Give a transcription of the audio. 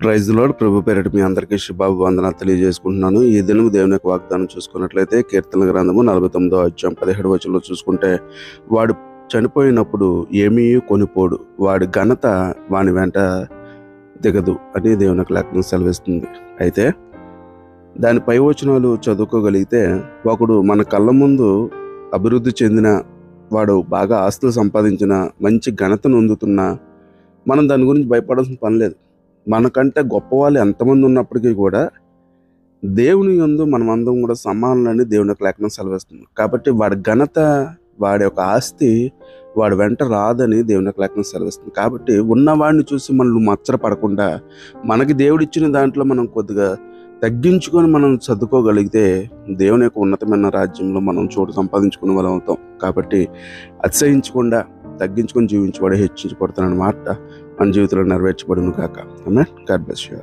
Praise load ప్రభు పేరిట మీ అందరికీ శుభాభి తెలియజేసుకుంటున్నాను. ఈ దినం దేవుని యొక్క వాగ్దానం చూసుకున్నట్లయితే కీర్తన గ్రంథము నలభై తొమ్మిదో అధ్యాయం పదిహేడు వచనంలో చూసుకుంటే వాడు చనిపోయినప్పుడు ఏమీ కొనిపోడు. వాడి ఘనత వాని వెంట దిగదు అని దేవుని యొక్క లేఖనం సెలవిస్తుంది. అయితే దాని పై వచనాలు చదువుకోగలిగితే ఒకడు మన కళ్ళ ముందు అభివృద్ధి చెందిన వాడు బాగా ఆస్తులు సంపాదించిన మంచి ఘనతను అందుతున్న మనం దాని గురించి భయపడాల్సిన పని లేదు. మనకంటే గొప్ప వాళ్ళు ఎంతమంది ఉన్నప్పటికీ కూడా దేవుని యందు మనమందరం కూడా సమానులని దేవుని యొక్క లేఖనం సెలవిస్తుంది. కాబట్టి వాడి ఘనత వాడి యొక్క ఆస్తి వాడు వెంట రాదని దేవుని యొక్క లేఖనం సెలవిస్తుంది. కాబట్టి ఉన్నవాడిని చూసి మనల్ని మచ్చరపడకుండా మనకి దేవుడిచ్చిన దాంట్లో మనం కొద్దిగా తగ్గించుకొని మనం చదువుకోగలిగితే దేవుని యొక్క ఉన్నతమైన రాజ్యంలో మనం చోటు సంపాదించుకునే వాళ్ళం అవుతాం. కాబట్టి అతిశయించకుండా తగ్గించుకొని జీవించబడి హెచ్చించబడుతున్న మాట మన జీవితంలో నెరవేర్చబడును కాక ఆమె గాడ్ బ్లెస్ యూ